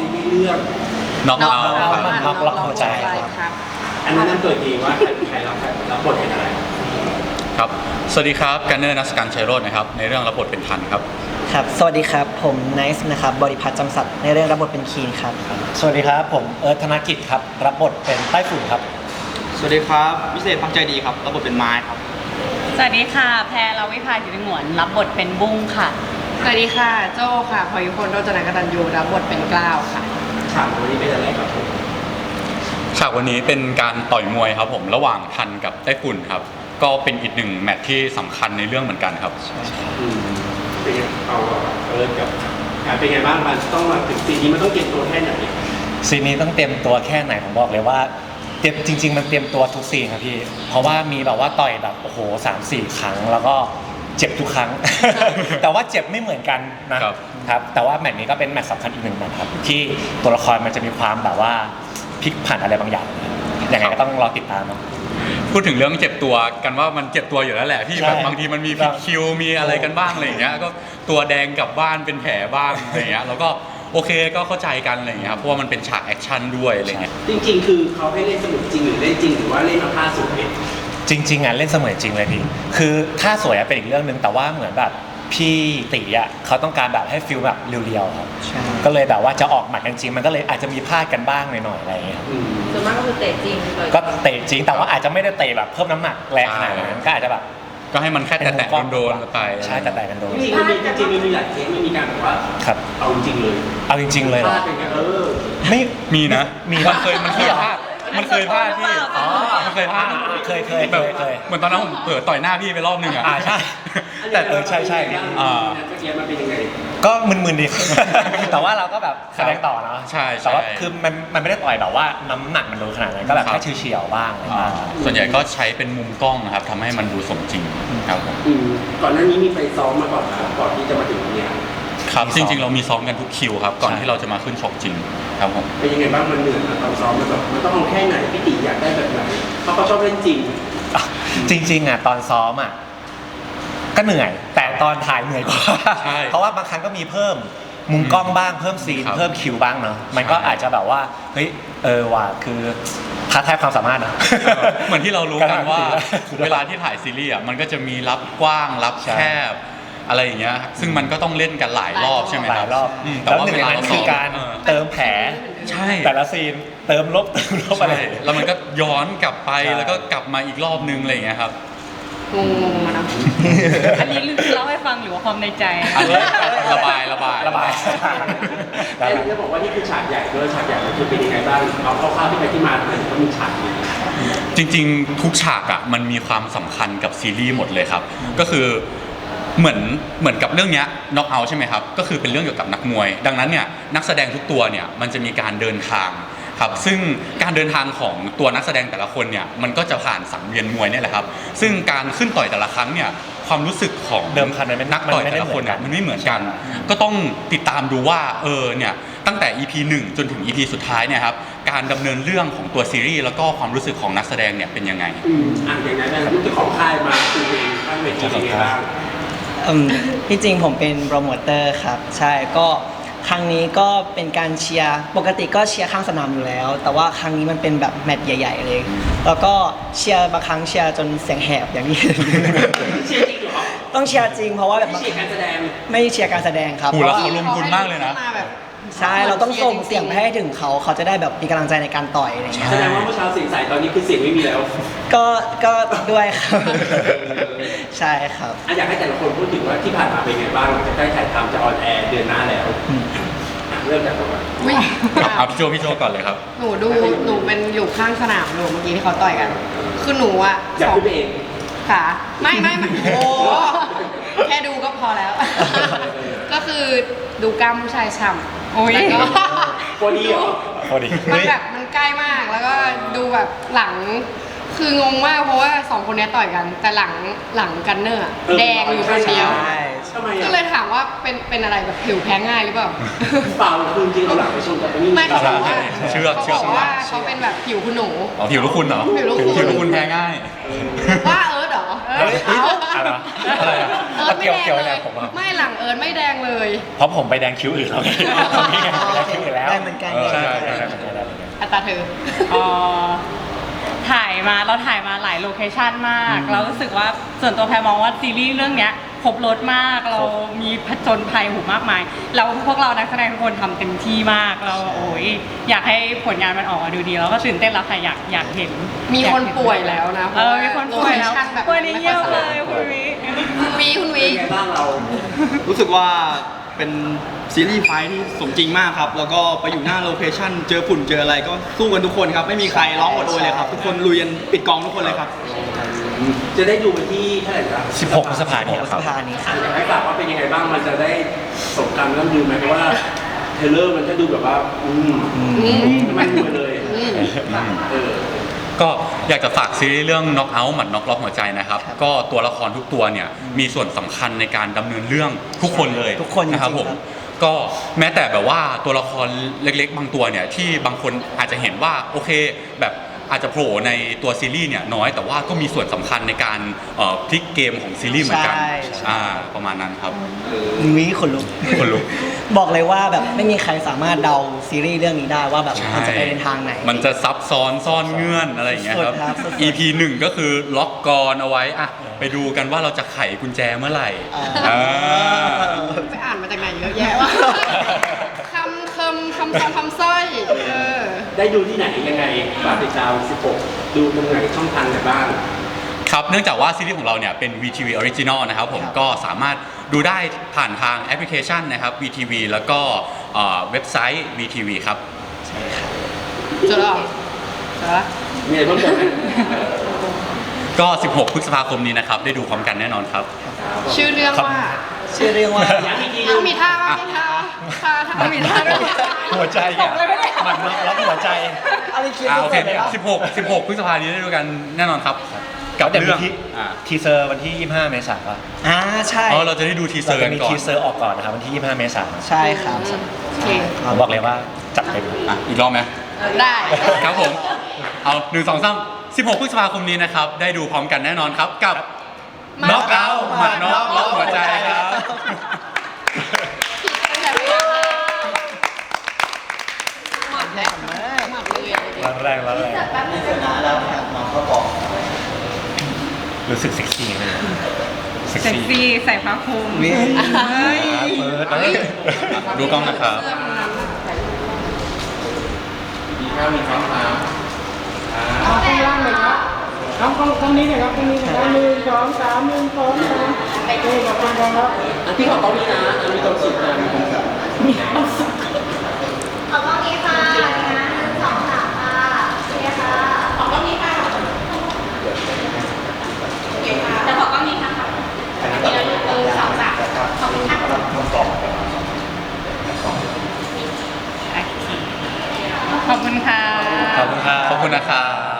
ซีรีส์เรื่องน้องเอาน้องเอาครับล็อกล็อกหัวใจครับ อันนั้นนั่นเกิดเองว่าใครใครรับรับบทเป็นอะไรครับ สวัสดีครับกันเนอร์นักสการชัยโรจน์นะครับ ในเรื่องรับบทเป็นทันครับ ครับ สวัสดีครับ ผมไนซ์นะครับ บริพัตรจำสัตว์ในเรื่องรับบทเป็นคีนครับ สวัสดีครับ ผมเอิร์ธธนกิจครับ รับบทเป็นใต้ฝุ่นครับ สวัสดีครับวิเศษพักใจดีครับรับบทเป็นไม้ครับ สวัสดีค่ะ แพรลาวิภาอยู่ในหงวนรับบทเป็นบุ้งค่ะ สวัสดีค่ะ โจ้ค่ะพอยุพลโรจนกตันยูรับบทเป็นกล้าวค่ะ ฉากวันนี้เป็นอะไรครับผมฉากวันนี้เป็นการต่อยมวยครับผมระหว่างทันกับไต้ฝุ่นครับ ก็เป็นอีกหนึ่งแมตช์ที่สำคัญในเรื่องเหมือนกันครับ อืมเป็นไงเอาเอิร์ธกับการเป็นไงบ้างมันต้องมาถึงซีนนี้มันต้องเตรียมตัวแค่ไหนซีนนี้ต้องเตรียมตัวแค่ไหนผมบอกเลยว่าเตรียมจริง ๆ มันเตรียมตัวทุกซีนครับพี่ เพราะว่ามีแบบว่าต่อยแบบโอ้โหสามสี่ครั้ง แล้วก็ เจ็บทุกครั้ง แต่ว่าเจ็บไม่เหมือนกันนะครับ ครับแต่ว่าแมตช์นี้ก็เป็นแมตช์สำคัญอีกหนึ่งแมตช์ครับ ที่ตัวละครมันจะมีความแบบว่าพลิกผันอะไรบางอย่างยังไงก็ต้องรอติดตามเนาะ พูดถึงเรื่องเจ็บตัวกันว่ามันเจ็บตัวอยู่แล้วแหละพี่ใช่แบบบางทีมันมีผิดคิวมีอะไรกันบ้างอะไรอย่างเงี้ยก็ตัวแดงกลับบ้านเป็นแผลบ้างอะไรอย่างเงี้ยแล้วก็โอเคก็เข้าใจกันอะไรอย่างเงี้ยครับเพราะว่ามันเป็นฉากแอคชั่นด้วยอะไรอย่างเงี้ย จริงๆ คือเขาให้เล่นสนุกจริงหรือเล่นจริงหรือว่าเล่นมาฆ่าสุดเอง จริงๆอะเล่นเสมือนจริงเลยพี่ คือถ้าสวยอะเป็นอีกเรื่องหนึ่งแต่ว่าเหมือนแบบพี่ตีอะเขาต้องการแบบให้ฟิลแบบเรียวๆครับ ใช่ก็เลยแบบว่าจะออกหมัดกันจริงมันก็เลยอาจจะมีพลาดกันบ้างหน่อยๆอะไรอย่างเงี้ยครับ อืม ส่วนมากก็คือเตะจริงเลยก็เตะจริงแต่ว่าอาจจะไม่ได้เตะแบบเพิ่มน้ำหนักแรงขนาดนั้นก็อาจจะแบบก็ให้มันแค่แตะๆโดนๆไปใช่แตะๆกันโดนจริงๆมันมีจริงๆมันมีหลายเคสมันมีการแบบว่าครับ เอาจริงๆเลยเอาจริง ๆ เลยเหพรอลาดเป็นไงเออ ไม่ มีนะมีมันเคยมันเคยพลาดมันเคยพลาดพี่ อ๋อมันเค ยพลาดเคยเคยแบเคบยเคย เหมือนตอนนั้นผมเผลอต่อยหน้าพี่ไปรอบนึงอะอ่าใช่ แต่เออใช่ใช่อ่า เมื่อกี้มันเป็นยังไงก็มึนๆดี แต่ว่าเราก็แบบแสดงต่อเนาะใช่ใช่ แต่ว่าคือมันมันไม่ได้ต่อยแบบว่าน้ำหนักมันโดนขนาดนั้นก็แบบครับแค่เฉียวๆบ้างอะไรบ้าง ส่วนใหญ่ก็ใช้เป็นมุมกล้องนะครับทำให้มันดูสมจริงครับผม อืมก่อนหน้านี้มีไปซ้อมมาก่อนนะก่อนที่จะมาถึงเนี่ย ครับจริง ๆ เรามีซ้อมกันทุกคิวครับก่อนที่เราจะมาขึ้นชกจริงครับผมเป็นยังไงบ้างมันเหนื่อยนะตอนซ้อมมันแบบมันต้องเอาแค่ไหนพี่ตีอยากได้แบบไหนเพราะเขาชอบเล่นจริงอะจริง ๆอะตอนซ้อมอะก็เหนื่อย แต่ตอนถ่ายเหนื่อยกว่าใช่เพราะว่าบางครั้งก็มีเพิ่มมุมกล้องบ้างเพิ่มซีนครับเพิ่มคิวบ้างเนาะมันก็ใช่อาจจะแบบว่าเฮ้ยเออว่ะคือท้าทายความสามารถนะเหมือนที่เรารู้กันว่าสุดยอดเวลาที่ถ่ายซีรีส์อะมันก็จะมีรับกว้างรับใช่แคบ อะไรอย่างเงี้ยซึ่งมันก็ต้องเล่นกันหลายรอบใช่ไหมหคลารับยรอบมแต่แล้วว่าหนึ่งเวในลานั้นเราคือซ้มการเออ เติมแผลใช่ แต่ละซีนเติมลบเติมลบอะไร ใช่แล้วมันก็ย้อนกลับไปใช่ แล้วก็กลับมาอีกรอบนึงอะไรอย่างเงี้ยครับ งงๆมานะอันนี้คือเล่าให้ฟังหรือว่าความในใจอันนี้ระบายระบายระบายแต่จะบอกว่านี่คือฉากใหญ่ด้วยฉากใหญ่มันคือเป็นยังไงบ้างเอาคร่าวๆที่ไปที่มาทำไมถึงต้องมีฉากนี้จริงๆ ทุกฉากอะมันมีความสำคัญกับซีรีส์หมดเลยครับ ก็คือ เหมือนเหมือนกับเรื่องเนี้ยน็อกเอาใช่ไหมครับ ก็คือเป็นเรื่องเกี่ยวกับนักมวย ดังนั้นเนี่ยนักแสดงทุกตัวเนี่ยมันจะมีการเดินทางครับซึ่งการเดินทางของตัวนักแสดงแต่ละคนเนี่ยมันก็จะผ่านสังเวียนมวยเนี่ยแหละครับ ซึ่งการขึ้นต่อยแต่ละครั้งเนี่ยความรู้สึกของเดิมพันมันไม่นักต่อยมันไม่แต่ได้ละคนเหมือนกัอะนมันไม่เหมือนกัน ก็ต้องติดตามดูว่าเออเนี่ยตั้งแต่ EP 1 จนถึง EP สุดท้ายเนี่ยครับการดำเนินเรื่องของตัวซีรีส์แล้วก็ความรู้สึกของนักแสดงเนี่ยเป็นยังไง อืมอะอย่างนั้นนะลูกเจ้าของค่ายมาคือเองตั้งเวทีเป็นยังไงบ้าง อืมที่จริงผมเป็นโปรโมเตอร์ครับ ใช่ก็ครั้งนี้ก็เป็นการเชียร์ปกติก็เชียร์ข้างสนามอยู่แล้ว แต่ว่าครั้งนี้มันเป็นแบบแมตช์ใหญ่ ๆ เลย แล้วก็เชียร์บางครั้งเชียร์จนเสียงแหบอย่างนี้เชียร์จริงเหรอต้องเชียร์จริงเพราะว่าแบบไม่บางเชียร์การแสดง ไม่เชียร์การแสดงครับหูเพแล้วราะว่า เขาลงทุนมากเลยนะ มาแบบ ใช่เราต้องส่งเสียงไปให้ถึงเขาเขาจะได้แบบมีกำลังใจในการต่อยอะไรอย่างเงี้ยแสดงว่าเมื่อเช้าเสียงใสตอนนี้คือเสียงไม่มีแล้วก็ก็ด้วยครับใช่ครับอะอยากให้แต่ละคนพูดถึงว่าที่ผ่านมาเป็นไงบ้างหลังจากได้ถ่ายทำจะออนแอร์เดือนหน้าแล้วอืมอะเริ่มจากตรงไหนวิ่งเอาพี่โจพี่โจก่อนเลยครับ หนูดูหนูเป็นอยู่ข้างสนามหนูเมื่อกี้ที่เขาต่อยกัน คือหนูอะอยากสองขึ้นไปเองขาไม่ไม่ไม่โอ้แค่ดูก็พอแล้ว ก็คือดูกล้ามผู้ชายฉ่ำโอ้ยแล้วก็โคดีเหรอ พอดี มันแบบมันใกล้มากแล้วก็ดูแบบหลัง คืองงมากเพราะว่าสองคนเนี้ยต่อยกัน แต่หลังหลังกันเนอร์อะแดงอยู่คนเดียวใช่ ทำไมก็อะเลยถามว่าเป็นเป็นอะไรแบบผิวแพ้ง่ายหรือเปล่า เปล่าคือจริงๆเอาหลังไปชนกับตรงนี้ไม่เขาบอกว่าเชือกเขาเชือกบอกว่าเขาเป็นแบบผิวคุณหนู อ๋อผิวลูกคุณเหรอผิวลูกคุณ ผิวลูกคุณแพ้ง่าย ว่า เอิร์ธเหรอเฮ้ยเอาอะไรวะอะไรอะเอิร์ธไม่เกี่ยวแดงเกี่ยวเลอะไรยผมอะไม่หลังเอิร์ธไม่แดงเลย เพราะผมไปแดงคิ้วอื่นแล้วไงผมนี่ไงไปแดงคิ้วอื่นแล้วได้เหมือนกันเออใช่ใช่ใช่ใช่ใช่ใช่ได้เหมือนกัน อัตราเธอ เอ่อถ่ายมาเราถ่ายมาหลายโลเคชันมากเรารู้สึกว่าส่วนตัวแพรมองว่าซีรีส์เรื่องเนี้ย ครบรถมากเรามีผจญภัยหูมากมายเราพวกเรานักแสดงทุกคนทำเต็มที่มากเราโอ้ยอยากให้ผลงานมันออกมาดูดีแล้วก็ตื่นเต้นแล้วค่ะอยากอยากเห็น มีคนป่วยแล้วนะเออมีคนป่วยแล้วโเคชั่นแบบป่วยในเยี่ยมเลยคุณวิคุณวีคุณวีเป็นไงบ้างเรารู้สึกว่าเป็นซีรีส์ไฟท์ที่สมจริงมากครับ แล้วก็ไปอยู่หน้าโลเคชั่นเจอฝุ่นเจออะไรก็สู้กันทุกคนครับ ไม่มีใครร้องอดโอยเลยครับ ทุกคนลุยกันปิดกองทุกคนเลยครับ จะได้ดูวันที่เท่าไหร่นะ16พฤษภาคมนี้สครับ ภานี้ค่ะ อยากให้ฝากว่าเป็นยังไงบ้างมันจะได้สมการเริ่มดูไหมเพราะว่าเทรลเลอร์มันก็ดูแบบว่า อืมมันมาเลยเออ ก็อยากจะฝากซีรีส์เรื่อง Knock Out หมัดน็อกล็อกหัวใจนะครับก็ตัวละครทุกตัวเนี่ยมีส่วนสำคัญในการดำเนินเรื่องทุกคนเลยทุกคนจริงๆนะครับผมครับ ก็แม้แต่แบบว่าตัวละครเล็กๆ บางตัวเนี่ยที่บางคนอาจจะเห็นว่าโอเคแบบ อาจจะโผล่ในตัวซีรีส์เนี่ยน้อยแต่ว่าก็มีส่วนสำคัญในการเอ่อพลิกเกมของซีรีส์เหมือนกันใช่ใช่ อ่าประมาณนั้นครับวิคนลุก คนลุก บอกเลยว่าแบบไม่มีใครสามารถเดาซีรีส์เรื่องนี้ได้ว่าแบบมันจะไปในทางไหน มันจะซับซ้อนซ่อนเงื่อนอะไรอย่างเงี้ยครับ สุดครับสุดๆ EP หนึ่งก็คือล็อกกรอนเอาไว้อะไปดูกันว่าเราจะไขกุญแจเมื่อไหร่อ่าอ่าไปอ่านมาจากไหนเยอะแยะวะ คำคำคำคำคำสร้อย เออ ได้ดูที่ไหนยังไงฝากติดตาม16 ดูตรงไหนช่องทางไหนบ้าง ครับ เนื่องจากว่าซีรีส์ของเราเนี่ยเป็น VTV Original นะครับผมครับก็สามารถดูได้ผ่านทางแอปพลิเคชันนะครับ VTV แล้วก็เอ่อเว็บไซต์ VTV ครับเจอแล้วเหรอเจอแล้ว มีอะไรเพิ่มเติมไหมก็ 16 พฤษภาคมนี้นะครับ ได้ดูพร้อมกันแน่นอนครับ ชื่อเรื่องว่า ชื่อเรื่องว่า ย้ำอีกทีหนึเอางมีท่าว่ามีท่า ท่าท่ามีท่าด้วหัวใจอะมันน็อกล็อกหัวใจอะไรเคียอ่าโอเคเลยปะ16 16พฤษภาคมนี้ได้ดูกันแน่นอนครับ กับเดี๋ยวมีเรื่องที่อ่าทีเซอร์วันที่ 25 เมษายนอ่าใช่อ๋อเราจะได้ดูทีเซอเราร์จะนมีก่อทีเซอร์ออกก่อนนะครับวันที่ 25 เมษายนใช่ครับ โอเคผมบอกเลยว่าจัดเต็ม อะอีกรอบไหม ได้ ครับผม เอาหนึ่งสองสามสิบหกพฤษภาคมนี้นะครับ ได้ดูพร้อมกันแน่นอนครับกับ น็อกเอาท์หมัดน็อกล็อกหัวใจครับ หมัดแรกหมัดเลย ร้อน แรงร้อนแรงชนะแล้วครับน้องเขาบอกรู้สึกเซ็กซี่ไหมเซ็กเซ็กซี่ซี่ใส่ผ้าคลุมวิเฮ้ยเปิดเอ้ยดูกล้องนะครับ มีข้าวมีพร้อมครับเอาข้างล่างหน่อยครับเอาข้างข้างนี้หน่อยครับข้างนี้นะครับหนึ่งสองสามหนึ่งสองสามนี่ขอบคุณครับ อันที่ขอต้องนี้นะอันมีความสุขนะมีความสุขมีความสุขขอบคุณนี้ค่ะนะหนึ่งสองสามค่ะโอเคค่ะ ขอบคุณนี้ค่ะโอเคค่ะจะขอบคุณนี้ค่ะอันนี้เราดูหนึ่งสองสามขอบคุณค่ะ ขอบคุณค่ะ ขอบคุณครับ ขอบคุณ นะครับ